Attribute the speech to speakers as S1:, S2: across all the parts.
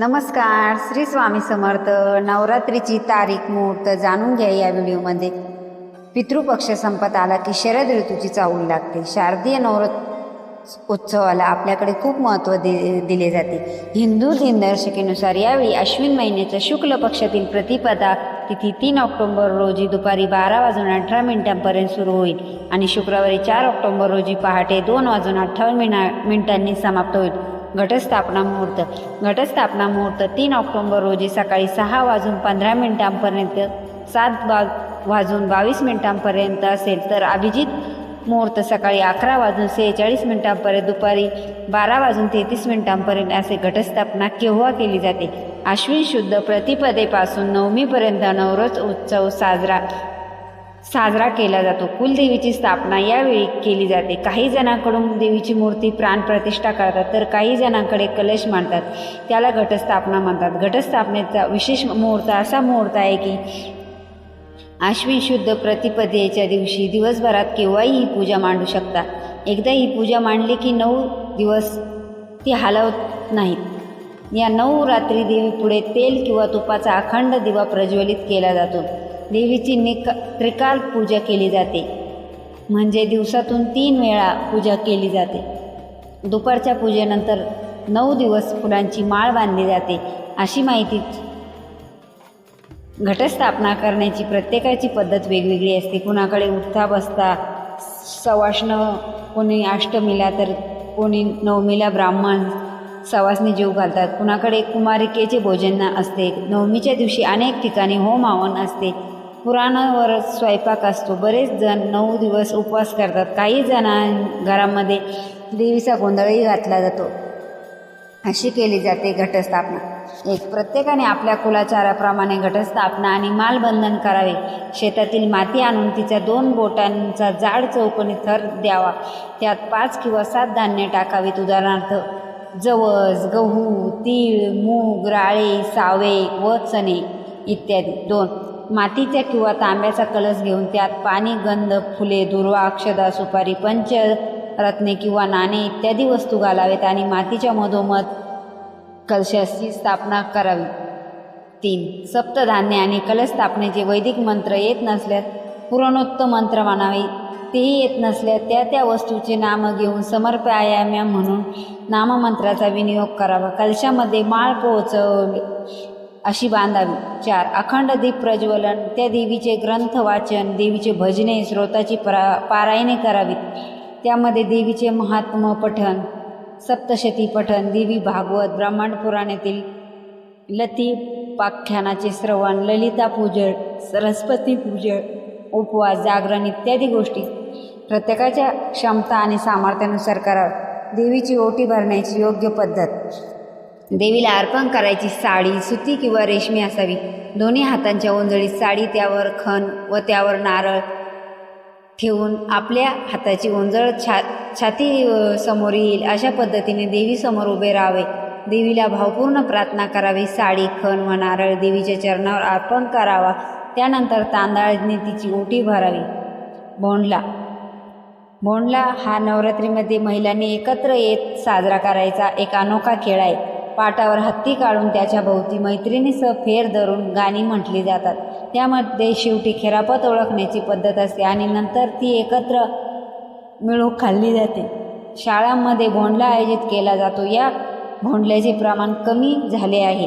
S1: नमस्कार श्री स्वामी समर्थ. नवरात्रीची तारीख मुहूर्त जाणून घ्या या व्हिडिओमध्ये. पितृपक्ष संपत आला की शरद ऋतूची चाहूल लागते. शारदीय नवरात्र उत्सवाला आपल्याकडे खूप महत्त्व दि दिले जाते. हिंदू दिनदर्शिकेनुसार यावेळी अश्विन महिन्याच्या शुक्ल पक्षातील प्रतिपदा तिथी तीन ऑक्टोंबर रोजी दुपारी बारा वाजून अठरा मिनिटांपर्यंत सुरू होईल आणि शुक्रवारी चार ऑक्टोंबर रोजी पहाटे दोन वाजून अठ्ठावन्न मिना मिनिटांनी समाप्त होईल. घटस्थापना मुहूर्त. घटस्थापना मुहूर्त तीन ऑक्टोंबर रोजी सकाळी सहा वाजून पंधरा मिनिटांपर्यंत सात बा वाजून बावीस मिनिटांपर्यंत असेल तर अभिजित मुहूर्त सकाळी अकरा वाजून सेहेचाळीस मिनिटांपर्यंत दुपारी बारा वाजून तेहतीस मिनिटांपर्यंत असे घटस्थापना केव्हा केली जाते? आश्विन शुद्ध प्रतिपदेपासून नवमीपर्यंत नवरोज उत्सव साजरा. साजरा केला जातो. कुलदेवीची स्थापना यावेळी केली जाते. काही जणांकडून देवीची मूर्ती प्राणप्रतिष्ठा करतात तर काही जणांकडे कलश मांडतात. त्याला घटस्थापना म्हणतात. घटस्थापनेचा विशेष मुहूर्त असा मुहूर्त आहे की आश्विन शुद्ध प्रतिपदेच्या दिवशी दिवसभरात केव्हाही ही पूजा मांडू शकता. एकदा ही पूजा मांडली की नऊ दिवस ती हलवत नाहीत. या नऊ रात्री देवीपुढे तेल किंवा तुपाचा अखंड दिवा प्रज्वलित केला जातो. देवीची निक त्रिकाल पूजा केली जाते. म्हणजे दिवसातून तीन वेळा पूजा केली जाते. दुपारच्या पूजेनंतर नऊ दिवस फुलांची माळ बांधली जाते. अशी माहिती घटस्थापना करण्याची प्रत्येकाची पद्धत वेगवेगळी असते. कुणाकडे उठता बसता सवाष्ण कोणी अष्टमीला तर कोणी नवमीला ब्राह्मण सवासनी जीव घालतात. कुणाकडे कुमारिकेचे भोजन असते. नवमीच्या दिवशी अनेक ठिकाणी होम हवन असते. पुराणावर स्वयंपाक असतो. बरेच जण नऊ दिवस उपवास करतात. काही जणां घरामध्ये देवीचा गोंधळही घातला जातो. अशी केली जाते घटस्थापना. एक प्रत्येकाने आपल्या कुलाचाराप्रमाणे घटस्थापना आणि मालबंधन करावे. शेतातील माती आणून तिच्या दोन बोटांचा जाड चौकोनी थर द्यावा. त्यात पाच किंवा सात धान्य टाकावीत. उदाहरणार्थ जवस गहू तीळ मूग राळे सावे व चणे इत्यादी. दोन मातीच्या किंवा तांब्याचा कलश घेऊन त्यात पाणी गंध फुले दुर्वा अक्षदा सुपारी पंच रत्ने किंवा नाणे इत्यादी वस्तू घालावेत आणि मातीच्या मधोमध कलशाची स्थापना करावी. तीन सप्तधान्य आणि कलश स्थापनेचे वैदिक मंत्र येत नसल्यास पुराणोक्त मंत्र म्हणावे. तेही येत नसल्यास त्या त्या वस्तूचे नाम घेऊन समर्पयाम्या म्हणून नाममंत्राचा विनियोग करावा. कलशामध्ये माळ पोहोचव अशी बांधावी. चार अखंड दीप प्रज्वलन त्या देवीचे ग्रंथ वाचन देवीचे भजने श्रोताची परा पारायणे करावीत. त्यामध्ये देवीचे महात्म पठण सप्तशती पठण देवी भागवत ब्रह्मांड पुराणातील लती पाख्यानाचे श्रवण ललिता पूजन सरस्वती पूजन उपवास जागरण इत्यादी गोष्टी. प्रत्येकाच्या क्षमता आणि सामर्थ्यानुसार करावं देवीची ओटी भरण्याची योग्य पद्धत. देवीला अर्पण करायची साडी सुती किंवा रेशमी असावी. दोन्ही हातांच्या ओंजळीत साडी त्यावर खण व त्यावर नारळ ठेवून आपल्या हाताची ओंजळ छा छाती समोर येईल. अशा पद्धतीने देवीसमोर उभे राहावे. देवीला भावपूर्ण प्रार्थना करावी. साडी खण व नारळ देवीच्या चरणावर अर्पण करावा. त्यानंतर तांदळाने तिची ओटी भरावी. भोंडला भोंडला हा नवरात्रीमध्ये महिलांनी एकत्र येत साजरा करायचा. एक अनोखा खेळ आहे. पाटावर हत्ती काढून त्याच्या भोवती मैत्रिणीसह फेर धरून गाणी म्हटली जातात. त्यामध्ये शेवटी खेरापत ओळखण्याची पद्धत असते आणि नंतर ती एकत्र मिळून खाल्ली जाते. शाळांमध्ये भोंडला आयोजित केला जातो. या भोंडल्याचे प्रमाण कमी झाले आहे.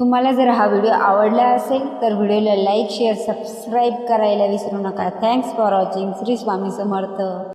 S1: तुम्हाला जर हा व्हिडिओ आवडला असेल तर व्हिडिओला लाईक शेअर सबस्क्राईब करायला विसरू नका. Thanks for watching. Shri Swami Samarth.